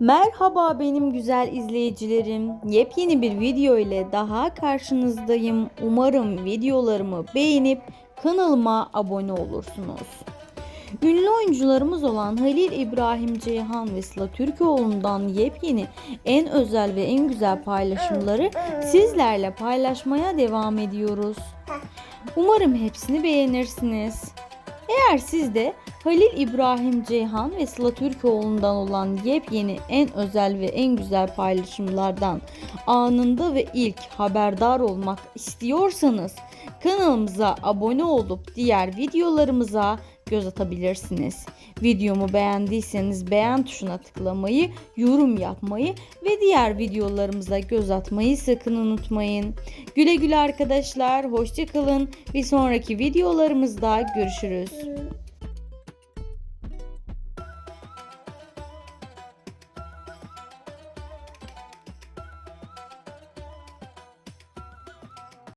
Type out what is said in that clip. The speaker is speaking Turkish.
Merhaba benim güzel izleyicilerim. Yepyeni bir video ile daha karşınızdayım. Umarım videolarımı beğenip kanalıma abone olursunuz. Ünlü oyuncularımız olan Halil İbrahim Ceyhan ve Sıla Türkoğlu'ndan yepyeni en özel ve en güzel paylaşımları sizlerle paylaşmaya devam ediyoruz. Umarım hepsini beğenirsiniz. Eğer siz de Halil İbrahim Ceyhan ve Sıla Türkoğlu'ndan olan yepyeni en özel ve en güzel paylaşımlardan anında ve ilk haberdar olmak istiyorsanız kanalımıza abone olup diğer videolarımıza göz atabilirsiniz. Videomu beğendiyseniz beğen tuşuna tıklamayı, yorum yapmayı ve diğer videolarımıza göz atmayı sakın unutmayın. Güle güle arkadaşlar, hoşçakalın. Bir sonraki videolarımızda görüşürüz.